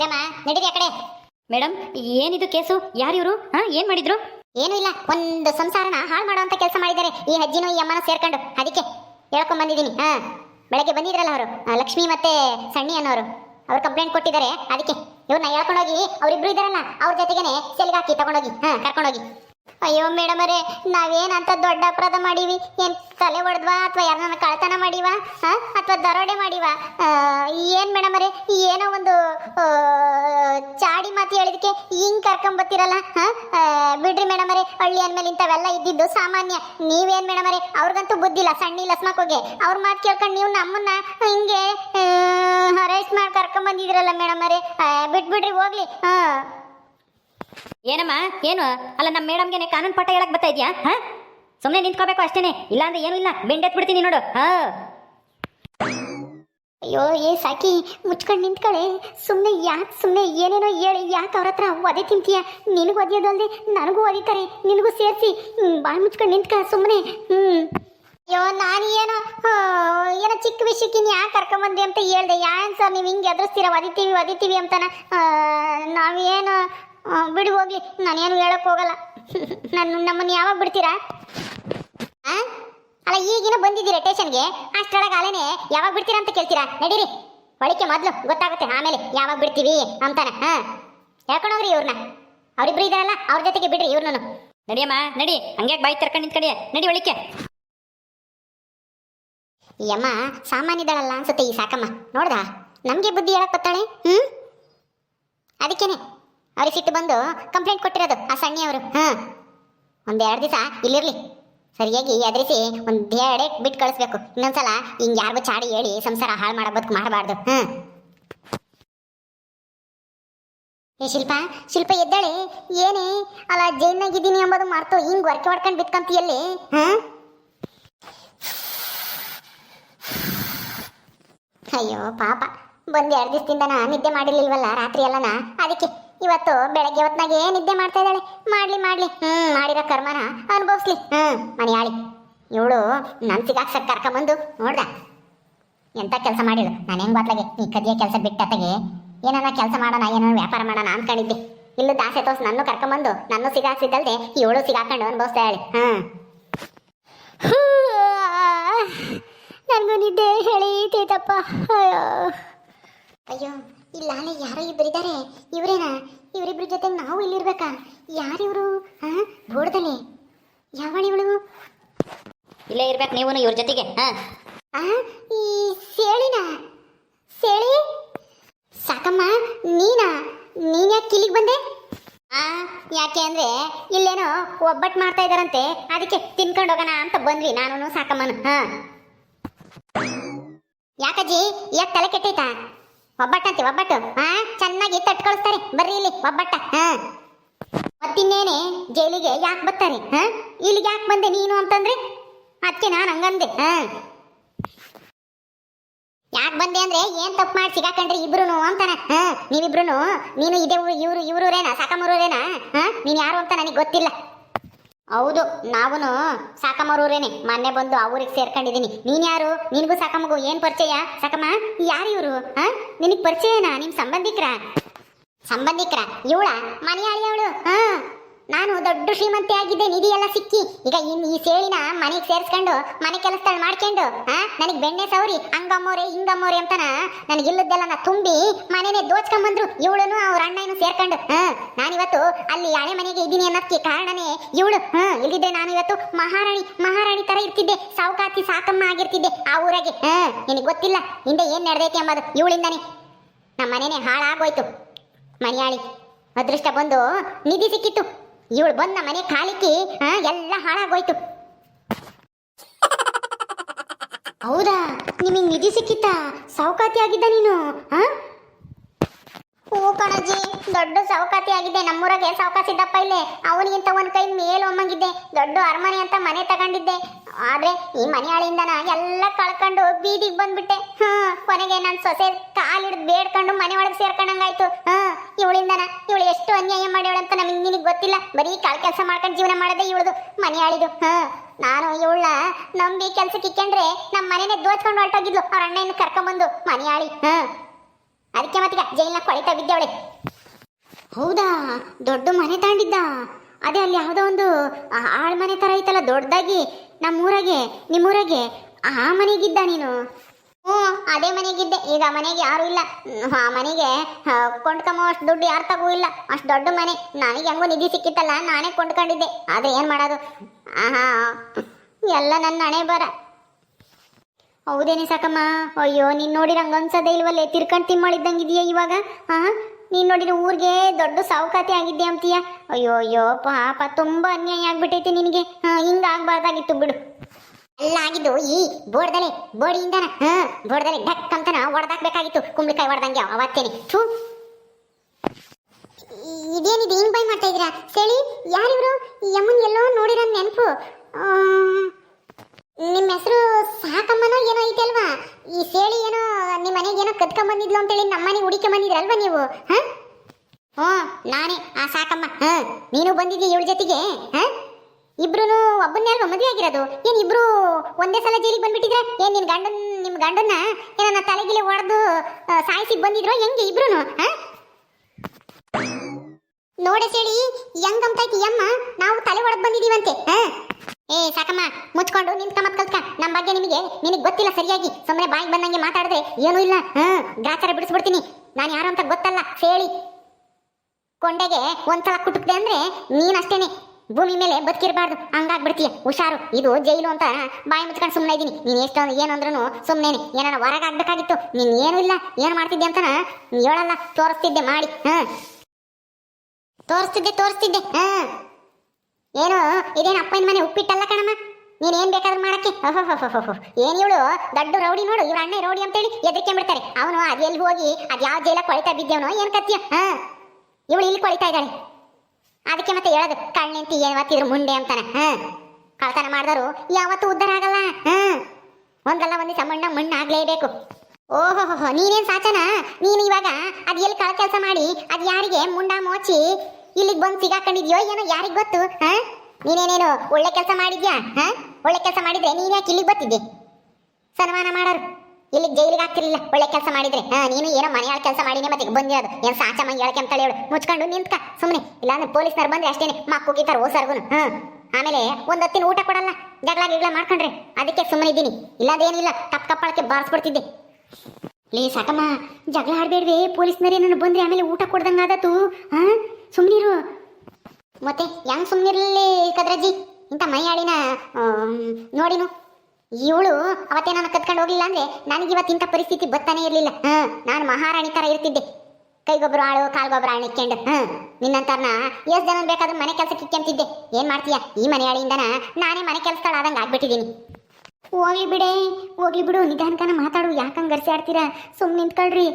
ಇರಮ್ಮ ನಡೀರಿ ಆ ಕಡೆ. ಮೇಡಮ್ ಏನಿದು ಕೇಸು? ಯಾರು ಇವರು ಹಾ ಏನ್ ಮಾಡಿದ್ರು? ಏನೂ ಇಲ್ಲ ಒಂದು ಸಂಸಾರನ ಹಾಳು ಮಾಡುವಂತ ಕೆಲಸ ಮಾಡಿದ್ದಾರೆ. ಈ ಅಜ್ಜಿನೂ ಈ ಅಮ್ಮನ ಸೇರ್ಕೊಂಡು. ಅದಕ್ಕೆ ಹೇಳ್ಕೊಂಡ್ ಬಂದಿದ್ದೀನಿ. ಹಾ ಬೆಳಗ್ಗೆ ಬಂದಿದ್ರಲ್ಲ ಅವರು. ಲಕ್ಷ್ಮಿ ಮತ್ತೆ ಸಣ್ಣಿ ಅನ್ನೋರು. ಅವ್ರು ಕಂಪ್ಲೇಂಟ್ ಕೊಟ್ಟಿದ್ದಾರೆ. ಅದಕ್ಕೆ ಇವ್ರನ್ನ ಹೇಳ್ಕೊಂಡೋಗಿ ಅವ್ರಿಬ್ರು ಇದಾರಲ್ಲ ಅವ್ರ ಜೊತೆಗೇನೆ ಸೆಲ್ಗಾಕಿ ತಗೊಂಡೋಗಿ. ಹಾ ಕರ್ಕೊಂಡೋಗಿ. ಅಯ್ಯೋ ಮೇಡಮ್ ನಾವೇನ್ ಅಂತ ದೊಡ್ಡ ಅಪರಾಧ ಮಾಡೀವಿ? ಏನ್ ತಲೆ ಹೊಡೆದ್ವಾ ಅಥವಾ ಯಾರನ್ನ ಕಳ್ತನ ಮಾಡಿವ? ಅಥವಾ ದರೋಡೆ ಮಾಡಿವ? ಏನು ಮೇಡಮ್ ಅರೇ ಏನೋ ಒಂದು ಚಾಡಿ ಮಾತು ಹೇಳಿದಕ್ಕೆ ಹಿಂಗ್ ಕರ್ಕೊಂಬತ್ತಿರಲ್ಲ ಬಿಡ್ರಿ ಮೇಡಮ್ ಅವರೇ, ಹಳ್ಳಿ ಅಂದ್ಮೇಲೆ ಇಂಥವೆಲ್ಲ ಇದ್ದಿದ್ದು ಸಾಮಾನ್ಯ. ನೀವೇನು ಮೇಡಮ್ ಅರೇ ಅವ್ರಿಗಂತೂ ಬುದ್ಧಿಲ್ಲ ಸಣ್ಣ ಲಸ್ಮಕ್ಕೋಗೆ ಅವ್ರ ಮಾತು ಕೇಳ್ಕೊಂಡು ನೀವು ನಮ್ಮನ್ನ ಹಿಂಗೆ ಅರೆಸ್ಟ್ ಮಾಡಿ ಕರ್ಕೊಂಬಂದಿದ್ರಲ್ಲ ಮೇಡಮ್ ಅರೇ ಬಿಟ್ಬಿಡ್ರಿ, ಹೋಗ್ಲಿ, ಹಾ. ಏನಮ್ಮ? ಏನು? ಅಲ್ಲ ನಮ್ಮ ಮೇಡಮ್ಗೆ ಕಾನೂನು ಪಾಠ ಹೇಳಕ್ ಬರ್ತಾ ಇದೆಯಾ? ಸುಮ್ಮನೆ ನಿಂತ್ಕೋಬೇಕು ಅಷ್ಟೇನೆ. ಇಲ್ಲ ಅಂದ್ರೆ ಏನು ಇಲ್ಲ. ಬೆಂಡೆತ್ ಬಿಡ್ತೀನಿ ನೋಡು. ಹಾ. ಅಯ್ಯೋ, ಏ ಸಾಕಿ, ಮುಚ್ಕೊಂಡು ನಿಂತ್ಕಳೆ. ಸುಮ್ಮನೆ ಯಾಕೆ ಸುಮ್ಮನೆ ಏನೇನೋ ಹೇಳಿ, ಯಾಕೆ ಅವ್ರ ಹತ್ರ ಒದೆ ತಿಂತೀಯ? ನಿನಗೂ ಒದೆಯೋದಲ್ದೆ ನನಗೂ ಒದಿತಾರೆ ನಿನಗೂ ಸೇರಿಸಿ. ಬಾಯಿ ಮುಚ್ಕೊಂಡು ನಿಂತ್ಕ ಸುಮ್ಮನೆ ಹ್ಞೂ ಅಯ್ಯೋ, ನಾನು ಏನೋ ಏನೋ ಚಿಕ್ಕ ವಿಷಯಕ್ಕೆ ನೀನು ಯಾಕೆ ಕರ್ಕೊಂಬಂದೆ ಅಂತ ಹೇಳ್ದೆ. ಯಾನ್ ಸರ್, ನೀವು ಹಿಂಗೆ ಎದುರಿಸ್ತೀರ? ಒದಿತೀವಿ ಒದಿತೀವಿ ಅಂತಾನ. ನಾವೇನು ಬಿಡು ಹೋಗ್ಲಿ. ನಾನೇನು ಹೇಳಕ್ ಹೋಗಲ್ಲ. ನಾನು ನಮ್ಮನ್ನು ಯಾವಾಗ ಬಿಡ್ತೀರಾ? ಅಲ್ಲ, ಈಗಿನ ಬಂದಿದ್ದೀರಾ ಟೇಷನ್ಗೆ ಅಷ್ಟರೊಳಗೆ ಅಲೇನೆ ಯಾವಾಗ ಬಿಡ್ತೀರಾ ಅಂತ ಕೇಳ್ತೀರಾ? ನಡೀರಿ. ಒಳಿಕೆ ಮೊದಲು, ಗೊತ್ತಾಗುತ್ತೆ. ಆಮೇಲೆ ಯಾವಾಗ ಬಿಡ್ತೀವಿ ಅಂತಾನೆ. ಹಾ. ಹೇಳ್ಕೊಂಡೋಗ್ರಿ ಇವ್ರನ್ನ. ಅವ್ರಿಬ್ರು ಇದಾರಲ್ಲ, ಅವ್ರ ಜೊತೆಗೆ ಬಿಡ್ರಿ ಇವ್ರನ್ನು ನಡಿಯಮ್ಮ ನಡಿ. ಹಂಗೆ ಬಾಯಿ ತರ್ಕೊಂಡು ನಿಂತ್ಕಡೆ. ನಡಿ ಒಳಿಕೆ ಈ ಅಮ್ಮ ಸಾಮಾನ್ಯದಳಲ್ಲ ಅನ್ಸುತ್ತೆ ಈ ಸಾಕಮ್ಮ. ನೋಡ್ದಾ? ನಮಗೆ ಬುದ್ಧಿ ಹೇಳಕ್ ಬತ್ತಾಳೆ? ಹ್ಮ್? ಅದಕ್ಕೇನೆ. ಸಿಟ್ಟು ಬಂದು ಕಂಪ್ಲೇಂಟ್ ಕೊಟ್ಟಿರೋದು, ಆ ಸಣ್ಣಿಯವರು ಹಾ. ಒಂದೆರಡು ದಿವಸ ಇಲ್ಲಿರ್ಲಿ. ಸರಿಯಾಗಿ ಎದುರಿಸಿ ಒಂದು ಎರಡೇ ಬಿಟ್ಟು ಕಳಿಸ್ಬೇಕು. ಇನ್ನೊಂದ್ಸಲ ಹಿಂಗೆ ಯಾರಿಗೂ ಚಾಡಿ ಹೇಳಿ ಸಂಸಾರ ಹಾಳು ಮಾಡೋ ಬದುಕು ಮಾಡಬಾರ್ದು. ಹಾಂ. ಏ ಶಿಲ್ಪ ಶಿಲ್ಪ ಎದ್ದಾಳೆ? ಏನೇ? ಅಲ್ಲ ಜೈನಾಗಿದ್ದೀನಿ ಎಂಬುದು ಮರ್ತು ಹಿಂಗೆ ವರ್ಕೆ ಹೊಡ್ಕೊಂಡು ಬಿತ್ಕಂತೀಯಲ್ಲಿ? ಹಾಂ? ಅಯ್ಯೋ ಪಾಪ. ಬಂದು ಎರಡು ದಿವಸದಿಂದ ನಿದ್ದೆ ಮಾಡಿರ್ಲಿಲ್ವಲ್ಲ ರಾತ್ರಿ ಎಲ್ಲನ? ಅದಕ್ಕೆ ಇವತ್ತು ಬೆಳಗ್ಗೆ ಹೊತ್ನಾಗ ಏನ್ ನಿದ್ದೆ ಮಾಡ್ತಾ ಇದ್ದಾಳೆ? ಮಾಡ್ಲಿ ಮಾಡ್ಲಿ. ಹ್ಮ್ ಮಾಡಿರೋ ಕರ್ಮನ ಅನುಭವಿಸ್ಲಿ. ಹ್ಮ್ ಮನೆಯಾಳಿ ಇವಳು ನನ್ ಸಿಗಾಕ್ಸಕ್ ಕರ್ಕೊಂಬಂದು ನೋಡ್ದ. ಎಂತ ಕೆಲಸ ಮಾಡಿಳು? ನಾನು ಹೆಂಗ್ ಗೊತ್ಲಾಗೆ ಈ ಕದಿಯ ಕೆಲಸ ಬಿಟ್ಟತೆಗೆ ಏನಾರ ಕೆಲಸ ಮಾಡೋಣ ಏನಾರ ವ್ಯಾಪಾರ ಮಾಡೋಣ ಅನ್ಕೊಂಡಿದ್ದೆ. ಇಲ್ಲೂ ದಾಸೆ ತೋರ್ಸ್ ನನ್ನ ಕರ್ಕೊಂಬಂದು ನನ್ನ ಸಿಗಾಕ್ಸಿದ್ದಲ್ದೆ ಇವಳು ಸಿಗಾಕೊಂಡು ಅನುಭವಿಸ್ತಾ ಹೇಳಿ ಹ್ಮ್. ನನಗೂ ನಿದ್ದೆ ಹೇಳಿತೈತಪ್ಪ ಅಯ್ಯೋ. ಅಯ್ಯೋ ಯಾರು ಯಾರೋ ಇಬ್ಬರಿದ್ದಾರೆ ಇವರೇನಾ? ಇವರಿಬ್ಬರ ಜೊತೆ ನಾವು ಇಲ್ಲಿರ್ಬೇಕಾ ಯಾರಿವರು? ಹಾ ಬೋಡ್ದಲ್ಲಿ ಯಾವಳಿ ಇವಳು ಇಲ್ಲೇ ಇರ್ಬೇಕು ನೀವು ಇವ್ರ ಜೊತೆಗೆ ಹಾ? ಆ ಈ ಸೇಳಿನ? ಸೇಳಿ? ಸಾಕಮ್ಮ ನೀನಾ? ನೀನ್ ಯಾಕೆ ಇಲ್ಲಿಗೆ ಬಂದೆ? ಆ ಯಾಕೆ ಅಂದ್ರೆ ಇಲ್ಲೇನೋ ಒಬ್ಬಟ್ಟು ಮಾಡ್ತಾ ಇದಾರಂತೆ ಅದಕ್ಕೆ ತಿನ್ಕೊಂಡು ಹೋಗೋಣ ಅಂತ ಬಂದ್ವಿ ನಾನು ಸಾಕಮ್ಮನು ಹಾ? ಯಾಕಜ್ಜಿ ಯಾಕೆ ತಲೆ ಕೆಟ್ಟೈತಾ? ಒಬ್ಬಟ್ಟಂತೆ ಒಬ್ಬಟ್ಟು. ಹಾ ಚೆನ್ನಾಗಿ ತಟ್ಟು ಕಳಿಸ್ತಾರೆ ಬರ್ರಿ ಇಲ್ಲಿ, ಒಬ್ಬಟ್ಟ. ಹಾ. ಮತ್ತಿನ್ನೇನೆ, ಜೈಲಿಗೆ ಯಾಕೆ ಬರ್ತಾರೆ? ಹಾ? ಇಲ್ಲಿಗೆ ಯಾಕೆ ಬಂದೆ ನೀನು ಅಂತಂದ್ರೆ? ಅದಕ್ಕೆ ನಾನು ಹಂಗಂದೆ. ಹಾ. ಯಾಕೆ ಬಂದೆ ಅಂದ್ರೆ ಏನ್ ತಪ್ಪು ಮಾಡಿ ಸಿಗಾಕಂಡ್ರಿ ಇಬ್ರು ಅಂತಾನ. ಹಾ ನೀವಿಬ್ರು ನೀನು ಇದೇ ಇವ್ರು, ಇವ್ರೂರೇನಾ, ಸಾಕಮ್ಮರೂರೇನಾ? ಹಾ, ನೀನ್ ಯಾರು ಅಂತ ನನಗೆ ಗೊತ್ತಿಲ್ಲ. ಹೌದು, ನಾವುನು ಸಾಕಮ್ಮರೂರೇನೆ. ಮೊನ್ನೆ ಬಂದು ಆ ಊರಿಗೆ ಸೇರ್ಕೊಂಡಿದೀನಿ ನೀನು ಯಾರು? ನಿನಗೂ ಸಾಕಮ್ಮಗೂ ಏನು ಪರಿಚಯ? ಸಾಕಮ್ಮ, ಯಾರು ಇವರು? ಹಾ? ನಿನಗ್ ಪರಿಚಯನಾ? ನಿಮ್ಮ ಸಂಬಂಧಿಕರ? ಸಂಬಂಧಿಕರ? ಇವಳ? ಮನೆಯಾಳಿ ಅವಳು ಹಾ? ನಾನು ದೊಡ್ಡ ಶ್ರೀಮಂತೆ ಆಗಿದ್ದೆ ನಿಧಿ ಎಲ್ಲ ಸಿಕ್ಕಿ. ಈಗ ಇನ್ ಈ ಸೇಳಿನ ಮನೆಗೆ ಸೇರಿಸ್ಕೊಂಡು, ಮನೆ ಕೆಲಸಗಳು ಮಾಡ್ಕೊಂಡು ಹಾ ನನಗೆ ಬೆಣ್ಣೆ ಸೌರಿ ಹಂಗಮ್ಮೋರೆ ಹಿಂಗಮ್ಮೋರೆ ಅಂತಾನ ನಾ ತುಂಬಿ ಮನೆನೇ ದೋಚ್ಕೊಂಬಂದ್ರು. ಇವಳನು ಅವ್ರ ಅಣ್ಣನೂ ಸೇರ್ಕೊಂಡು ಹಾ ನಾನಿವತ್ತು ಅಲ್ಲಿ ಹಳೆ ಮನೆಗೆ ಇದ್ದೀನಿ ಅನ್ನೋದಕ್ಕೆ ಕಾರಣನೇ ಇವಳು. ಹಾ, ಇಲ್ದಿದ್ರೆ ನಾನು ಇವತ್ತು ಮಹಾರಾಣಿ ಮಹಾರಾಣಿ ತರ ಇರ್ತಿದ್ದೆ. ಸಾವುಕಾತಿ ಸಾಕಮ್ಮ ಆಗಿರ್ತಿದ್ದೆ ಆ ಊರಾಗೆ. ಹಾ ನಿನಗೆ ಗೊತ್ತಿಲ್ಲ, ಹಿಂದೆ ಏನ್ ನಡೆದೈತಿ ಎಂಬುದು ಇವಳಿಂದಾನೆ. ನಮ್ಮ ಮನೆನೇ ಹಾಳಾಗೋಯ್ತು. ಮನೆಯಾಳಿ, ಅದೃಷ್ಟ ಬಂದು ನಿಧಿ ಸಿಕ್ಕಿತ್ತು. ಇವಳು ಬಂದ ಮನೆ ಕಾಲಿಕ್ಕಿ ಎಲ್ಲ ಹಾಳಾಗೋಯ್ತು. ಹೌದಾ? ನಿಮಗೆ ನಿಧಿ ಸಿಕ್ಕಿತ್ತ? ಸಾವುಕಾತಿ ಆಗಿದ್ದ ನೀನು ಹಾ ಹೂ ಕಣಜಿ, ದೊಡ್ಡ ಸಾವುಕಾತಿ ಆಗಿದ್ದೆ. ನಮ್ಮೂರಾಗೆ ಇದ್ದಪ್ಪ ಇಲ್ಲೇ? ಅವನಿಗಿಂತ ಒಂದ್ ಕೈ ಮೇಲ್ ಒಮ್ಮಂಗಿದ್ದೆ. ದೊಡ್ಡ ಅರಮನೆ ಅಂತ ಮನೆ ತಗೊಂಡಿದ್ದೆ. ಆದ್ರೆ ಈ ಮನೆ ಮನೆಯಾಳಿಂದನ ಎಲ್ಲ ಕಳ್ಕೊಂಡು ಬೀದಿಗೆ ಬಂದ್ಬಿಟ್ಟೆ. ಹ್ಮ್, ಕೊನೆಗೆ ನನ್ನ ಸೊಸೆ ಕಾಲಿಡ್ದು ಬೇಡ್ಕೊಂಡು ಮನೆ ಒಳಗೆ ಸೇರ್ಕೊಂಡಂಗಾಯ್ತು. ಇವಳಿಂದನ ಇವಳು ಎಷ್ಟು ಅನ್ಯಾಯ ಮಾಡ್ಯವಳು ಅಂತ ನಮಗೆ ನಿನಗೆ ಗೊತ್ತಿಲ್ಲ? ಬರೀ ಕಾಲ್ ಕೆಲಸ ಮಾಡ್ಕೊಂಡು ಜೀವನ ಮಾಡೋದೇ ಇವಳದು ಮನೆಯಾಳಿದು ಹಾ, ನಾನು ಇವಳ ನಂಬಿ ಕೆಲ್ಸಕ್ಕೆ ಕಿಕ್ಕಂಡ್ರೆ ನಮ್ಮ ಮನೆನೇ ದೋಚ್ಕೊಂಡು ಹೊರಟೋಗಿದ್ಲು ಅವ್ರ ಅಣ್ಣನ ಕರ್ಕೊಂಬಂದು ಮನೆಯಾಳಿ ಹಾ. ಅದಕ್ಕೆ ಮತ್ತೆ ಜೈಲ್ನ ಕೊಳಿತಾ ಬಿದ್ದೆ ಅವಳೆ ಹೌದಾ? ದೊಡ್ಡ ಮನೆ ತಾಂಡಿದ್ದ? ಅದೇ ಅಲ್ಲಿ ಯಾವುದೋ ಒಂದು ಆಳ್ ಮನೆ ತರ ಐತಲ್ಲ ದೊಡ್ಡದಾಗಿ ನಮ್ಮೂರಾಗೆ, ನಿಮ್ಮೂರಾಗೆ. ಆ ಮನೆಗಿದ್ದ ನೀನು. ಹ್ಞೂ, ಅದೇ ಮನೆಗಿದ್ದೆ. ಈಗ ಮನೆಗೆ ಯಾರು ಇಲ್ಲ. ಆ ಮನೆಗೆ ಕೊಂಡ್ಕೊಂಬೋ ಅಷ್ಟು ದುಡ್ಡು ಯಾರು ತಗೋ ಇಲ್ಲ. ಅಷ್ಟು ದೊಡ್ಡ ಮನೆ. ನನಗೆ ಹೆಂಗೋ ನಿಧಿ ಸಿಕ್ಕಿತ್ತಲ್ಲ, ನಾನೇ ಕೊಂಡ್ಕೊಂಡಿದ್ದೆ. ಆದ್ರೆ ಏನು ಮಾಡೋದು? ಆಹಾ, ಎಲ್ಲ ನನ್ನ ಹಣೆ ಬರ. ಹೌದೇನೆ ಸಾಕಮ್ಮ? ಅಯ್ಯೋ, ನೀನ್ ನೋಡಿರ ಹಂಗನ್ಸದೇ ಇಲ್ವಲ್ಲೇ? ತಿರ್ಕಂಡು ತಿಮ್ಮಳಿದ್ದಂಗೆ ಇದೆಯಾ ಇವಾಗ? ಹಾ ನೀನು ನೋಡಿರ ಊರಿಗೆ ದೊಡ್ಡ ಸಾವುಕಾತಿ ಆಗಿದ್ದೆ ಅಂತೀಯ? ಅಯ್ಯೋ ಅಯ್ಯೋ, ಪಾಪ, ತುಂಬಾ ಅನ್ಯಾಯ ಆಗ್ಬಿಟ್ಟೈತೆ ನಿನಗೆ. ಹಾಂ ಹಿಂಗೆ ಆಗ್ಬಾರ್ದಾಗಿತ್ತು ಬಿಡು. ಎಲ್ಲ ಆಗಿದ್ದು ಈ ಬೋರ್ಡಲೆ ಬೋಡಿಯಿಂದನ ಹಾ ಡಕ್ ಅಂತನ ಹೊಡೆದಾಕ್ಬೇಕಾಗಿತ್ತು ಕುಂಬಳಕಾಯಿ ಹೊಡೆದಂಗೆ ಅವತ್ತೇನೆ. ಥೂ. ಇದೇನಿದೆ ಹಿಂಗ್ ಬೈ ಮಾಡ್ತಾ ಇದ್ದೀರಾ? ಸೆಳಿ, ಯಾರಿವ್ರು? ಈ ಅಮ್ಮನ್ ಎಲ್ಲೋ ನೋಡಿರೋ ನೆನಪು. ನಿಮ್ಮ ಹೆಸರು ಸಾಕಮ್ಮನೋ ಏನೋ ಐತೆ ಅಲ್ವಾ? ಈ ಸೇಳಿ ಏನೋ ನಿಮ್ಮ ಮನೆಗೆ ಏನೋ ಕದ್ಕೊಂಡ್ ಬಂದಿದ್ಲು ಅಂತೇಳಿ ಮನೆಗೆ ಹುಡುಕಿ ಬಂದಿದ್ರಲ್ವಾ ನೀವು? ಹಾ? ಹ್ಞೂ ನಾನೇ ಆ ಸಾಕಮ್ಮ. ಹ, ನೀನು ಬಂದಿದ್ದೀಯ ಇವಳ ಜೊತೆಗೆ? ಹಾ? ಇಬ್ರು ಒಬ್ಬನೇ ಅಲ್ವಾ ಮದುವೆ ಆಗಿರೋದು? ಏನ್ ಇಬ್ರು ಒಂದೇ ಸಲ ಜೈಲಿಗೆ ಬಂದ್ಬಿಟ್ಟಿದ್ರೆ? ಏನ್ ನಿನ್ ಗಂಡನ್ ನಿಮ್ಮ ಗಂಡನ್ನ ಏನನ್ನ ತಲೆಗಿಲೆ ಹೊಡೆದು ಸಾಯಿಸಿ ಬಂದಿದ್ರು ಹೆಂಗೆ ಇಬ್ರು ನೋಡೆ ಹೆಂಗ್ ಅಂತೈತಿ ಅಮ್ಮ? ನಾವು ತಲೆ ಹೊಡೆದ್ ಬಂದಿದೀವಂತೆ ಏ, ಸಾಕಮ್ಮ, ಮುಚ್ಕೊಂಡು ನಿಂತ್ಕ ಮತ್ ಕಲ್ತ್ಕ. ನಮ್ಮ ಬಗ್ಗೆ ನಿಮಗೆ, ನಿನಗೆ ಗೊತ್ತಿಲ್ಲ ಸರಿಯಾಗಿ. ಸುಮ್ಮನೆ ಬಾಯಿಗೆ ಬಂದಂಗೆ ಮಾತಾಡಿದ್ರೆ ಏನೂ ಇಲ್ಲ, ಹಾ? ಗ್ರಾಚಾರ ಬಿಡಿಸ್ಬಿಡ್ತೀನಿ. ನಾನು ಯಾರು ಅಂತ ಗೊತ್ತಲ್ಲ ಸೇಳಿ ಕೊಂಡೆಗೆ ಒಂದ್ಸಲ ಕುಟುಕ್ದೆ ಅಂದ್ರೆ ನೀನ್ ಅಷ್ಟೇನೆ. ಭೂಮಿ ಮೇಲೆ ಬದುಕಿರಬಾರ್ದು. ಹಂಗಾಗ್ಬಿಡ್ತೀಯ. ಹುಷಾರು. ಇದು ಜೈಲು ಅಂತ ಬಾಯಿ ಮುಚ್ಕೊಂಡು ಸುಮ್ಮನೆ ಇದೀನಿ ನೀನು ಎಷ್ಟೊಂದು ಏನು ಅಂದ್ರೂ ಸುಮ್ಮನೆ ಏನಾರ ಹೊರಗೆ ನೀನು ಏನು ಇಲ್ಲ. ಏನು ಮಾಡ್ತಿದ್ದೆ ಅಂತ ಹೇಳಲ್ಲ. ತೋರಿಸ್ತಿದ್ದೆ ಮಾಡಿ. ಹಾ. ತೋರಿಸ್ತಿದ್ದೆ ತೋರಿಸ್ತಿದ್ದೆ. ಹಾ. ಏನು? ಇದೇನು ಅಪ್ಪನ ಮನೆ ಉಪ್ಪಿಟ್ಟಲ್ಲ ಕಣಮ್ಮ? ನೀನು ಏನ್ ಬೇಕಾದ್ರೂ ಮಾಡಕ್ಕೆ. ಓಹೋಹೋಹೋಹೋ. ಏನ್ ಇವಳು ದೊಡ್ಡ ರೌಡಿ ನೋಡು ಇವ್ರ ಅಣ್ಣ ರೌಡಿ ಅಂತೇಳಿ ಎದಕ್ಕೆ ಬಿಡ್ತಾರೆ ಅವನು ಎಲ್ಲಿ ಹೋಗಿ ಅದು ಯಾವ ಜೈಲ ಕೊಳಿತಾ ಬಿದ್ದೇವನೋ ಏನು ಕತ್ತಿಯ ಹಾ ಇವಳು ಇಲ್ಲಿ ಕೊಳಿತಾ ಇದ್ದಾಳೆ ಅದಕ್ಕೆ ಮತ್ತೆ ಹೇಳೋದು ಕಣ್ಣೆಂತಿ ಯಾವತ್ತಿದ್ರು ಮುಂಡೆ ಅಂತಾನೆ. ಹಾಂ. ಕಳ್ತನ ಮಾಡಿದವರು ಯಾವತ್ತೂ ಉದ್ಧಾರ ಆಗಲ್ಲ. ಹಾಂ. ಒಂದಲ್ಲ ಒಂದು ದಿವಸ ಮಣ್ಣ ಮಣ್ಣು ಆಗ್ಲೇಬೇಕು. ಓಹೋಹೋ ನೀನೇನ್ ಸಾಚನ? ನೀನು ಇವಾಗ ಅದ್ ಎಲ್ಲಿ ಕಳ ಕೆಲಸ ಮಾಡಿ, ಅದ್ ಯಾರಿಗೆ ಮುಂಡ ಮೋಚಿ ಇಲ್ಲಿಗೆ ಬಂದು ಸಿಗಾಕೊಂಡಿದ್ಯೋ ಏನೋ ಯಾರಿಗೆ ಗೊತ್ತು? ಹಾಂ. ನೀನೇನೇನು ಒಳ್ಳೆ ಕೆಲಸ ಮಾಡಿದ್ಯಾ? ಹಾಂ. ಒಳ್ಳೆ ಕೆಲಸ ಮಾಡಿದ್ರೆ ನೀನ್ ಯಾಕೆ ಇಲ್ಲಿಗೆ ಬರ್ತಿದ್ದೆ? ಸನ್ಮಾನ ಮಾಡೋರು. ಇಲ್ಲಿಗೆ ಜೈಲಿಗೆ ಹಾಕ್ತಿರ್ಲಿಲ್ಲ. ಒಳ್ಳೆ ಕೆಲಸ ಮಾಡಿದ್ರೆ. ಹಾ, ನೀನು ಏನೋ ಮನೆಯಾಳ ಕೆಲಸ ಮಾಡಿನೇ ಮತ್ತೆ ಬಂದಿ ಬಂದಿರೋದು ಏನ್ ಸಾಚ ಮಂಗಿ ಹೇಳಕ್ಕೆ ಅಂತ ಹೇಳು. ಮುಚ್ಕೊಂಡು ನಿಂತ್ಕ. ಸುಮ್ಮನೆ ಇಲ್ಲಾಂದ್ರೆ ಪೊಲೀಸ್ನವ್ರು ಬಂದ್ರೆ ಅಷ್ಟೇನೆ. ಕುಗಿತಾರ್ ಓ ಓಸರ್ಗುನು ಹಾ. ಆಮೇಲೆ ಒಂದತ್ತಿನ ಊಟ ಕೊಡಲ್ಲ. ಜಗಳ ಗಿಗಳ ಮಾಡ್ಕೊಂಡ್ರೆ. ಅದಕ್ಕೆ ಸುಮ್ಮನೆ ಇದ್ದೀನಿ. ಇಲ್ಲಾದೇನಿಲ್ಲ ಕಪ್ ಕಪ್ಪಳಕ್ಕೆ ಬಾರಿಸ್ಬಿಡ್ತಿದ್ದೆ. ಲೇ ಸಾಕಮ್ಮ, ಜಗಳ ಆಡಬೇಡ್ವೆ. ಪೊಲೀಸ್ನರೇ ನನ್ನ ಬಂದ್ರೆ ಆಮೇಲೆ ಊಟ ಕೊಡ್ದಂಗ ಆದತು ಹಾ? ಸುಮ್ಮನಿರು ಮತ್ತೆ ಹೆಂಗ್ ಸುಮ್ಮನಿರ್ಲಿ ಕದ್ರಜ್ಜಿ? ಇಂಥ ಮೈಯಾಳಿನ ನೋಡಿನು? ಇವಳು ಅವತ್ತೇ ನಾನು ಕತ್ಕೊಂಡು ಹೋಗ್ಲಿಲ್ಲ ಅಂದ್ರೆ ನನಗೆ ಇಂಥ ಪರಿಸ್ಥಿತಿ ಬರ್ತಾನೆ ಇರಲಿಲ್ಲ. ಹ್ಞೂ ನಾನು ಮಹಾರಾಣಿ ಥರ ಇರ್ತಿದ್ದೆ. ಕೈಗೊಬ್ಬರು ಆಳು, ಕಾಲ್ಗೊಬ್ಬರು ಆಳು ಇಕ್ಕೊಂಡು ಹಾ ನಿನ್ನಂತರ್ನ ಎಷ್ಟು ಜನ ಬೇಕಾದ್ರೂ ಮನೆ ಕೆಲಸಕ್ಕೆ ಇಕ್ಕೊಂತಿದ್ದೆ ಏನು ಮಾಡ್ತೀಯ? ಈ ಮನೆಯಾಳಿಯಿಂದನ ನಾನೇ ಮನೆ ಕೆಲಸಗಳು ಆದಂಗೆ ಆಗ್ಬಿಟ್ಟಿದ್ದೀನಿ. ಹೋಗ್ಲಿ ಬಿಡೆ, ಹೋಗ್ಲಿ ಬಿಡು. ನಿಧಾನಕನ ಮಾತಾಡು. ಯಾಕಂಗೆ ಗರ್ಸಿ ಆಡ್ತೀರಾ? ಸುಮ್ಮನೆ ನಿಂತ್ಕೊಳ್ರಿ.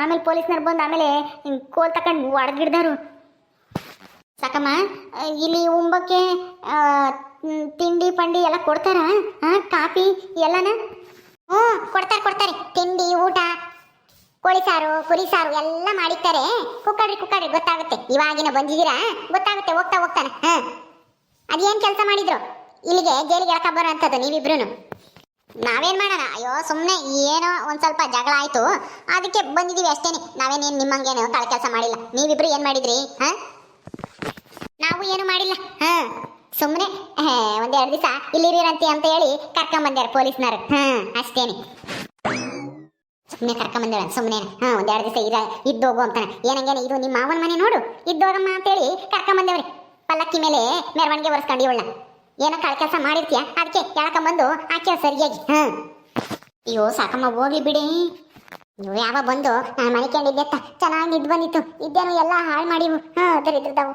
ಆಮೇಲೆ ಪೊಲೀಸ್ನವ್ರು ಬಂದು ಆಮೇಲೆ ಕೋಲ್ ತಕೊಂಡು ಹೊಡೆದ್ಗಿಡ್ದಾರು ಸಾಕಮ್ಮ, ಇಲ್ಲಿ ಉಂಬಕ್ಕೆ ತಿಂಡಿ ಪಂಡಿ ಎಲ್ಲ ಕೊಡ್ತಾರಾ? ಹಾಂ ಕಾಫಿ ಎಲ್ಲನ? ಹ್ಞೂ, ಕೊಡ್ತಾರೆ ಕೊಡ್ತಾರೆ. ತಿಂಡಿ, ಊಟ, ಕೋಳಿ ಸಾರು ಕುರಿ ಸಾರು ಎಲ್ಲ ಮಾಡಿರ್ತಾರೆ. ಕುಕ್ಕಡ್ರಿ, ಕುಕ್ಕಾಡ್ರಿ, ಗೊತ್ತಾಗುತ್ತೆ. ಇವಾಗಿನ ಬಂದಿದ್ದೀರಾ? ಗೊತ್ತಾಗುತ್ತೆ, ಹೋಗ್ತಾ, ಹೋಗ್ತಾನೆ. ಹಾಂ. ಅದೇನು ಕೆಲಸ ಮಾಡಿದ್ರು? ಇಲ್ಲಿಗೆ ಜೈಲಿಗೆ ಎಳ್ಕ ಬರೋ ಅಂತದ್ದು ನೀವಿಬ್ರು ನಾವೇನು ಮಾಡೋಣ? ಅಯ್ಯೋ ಸುಮ್ಮನೆ ಏನೋ ಒಂದು ಸ್ವಲ್ಪ ಜಗಳ ಆಯಿತು. ಅದಕ್ಕೆ ಬಂದಿದ್ದೀವಿ ಅಷ್ಟೇನೆ. ನಾವೇನೇನು ನಿಮ್ಮಂಗೇನು ಕಳ ಕೆಲಸ ಮಾಡಿಲ್ಲ. ನೀವಿಬ್ರು ಏನು ಮಾಡಿದ್ರಿ? ಹಾಂ? ನಾವು ಏನು ಮಾಡಿಲ್ಲ. ಹಾ. ಸುಮ್ಮನೆ ಒಂದೆರಡು ದಿವಸ ಇಲ್ಲಿರಂತೆ ಅಂತ ಹೇಳಿ ಕರ್ಕೊಂಬಂದ್ಯಾರ ಪೊಲೀಸ್ನವರು. ಹಾ, ಅಷ್ಟೇನೆ. ಸುಮ್ಮನೆ ಕರ್ಕೊಂಬಂದೇಳ ಸುಮ್ಮನೆ ಹಾ, ಒಂದೆರಡು ದಿವಸ ಇರ, ಇದ್ದೋಗು ಅಂತಾನೆ. ಏನಂಗೇನೆ ಇದು ನಿಮ್ಮ ಮಾವನ ಮನೆ ನೋಡು. ಇದ್ದೋಗಮ್ಮ ಅಂತೇಳಿ ಕರ್ಕೊಂಬಂದೇವ್ರಿ. ಪಲ್ಲಕ್ಕಿ ಮೇಲೆ ಮೆರವಣಿಗೆ ಒರೆಸ್ಕೊಂಡು ಇವಳ ಏನೋ ಕಳ ಕೆಲಸ ಮಾಡಿರ್ತೀಯ? ಅದಕ್ಕೆ ಕೇಳ್ಕೊಂಬಂದು ಆಕೆ ಸರಿಯಾಗಿ. ಹಾ. ಅಯ್ಯೋ, ಸಾಕಮ್ಮ, ಹೋಗ್ಲಿ ಬಿಡಿ. ನೀವು ಯಾವ ಬಂದು ನಾನು ಮನೆ ಕೇಳಿದ್ದೆ ಚೆನ್ನಾಗಿ ನಿದ್ದು ಬಂದಿತ್ತು. ಇದ್ದೇನು ಎಲ್ಲ ಹಾಳು ಮಾಡಿವು. ಹಾ, ದರಿದ್ರದವು.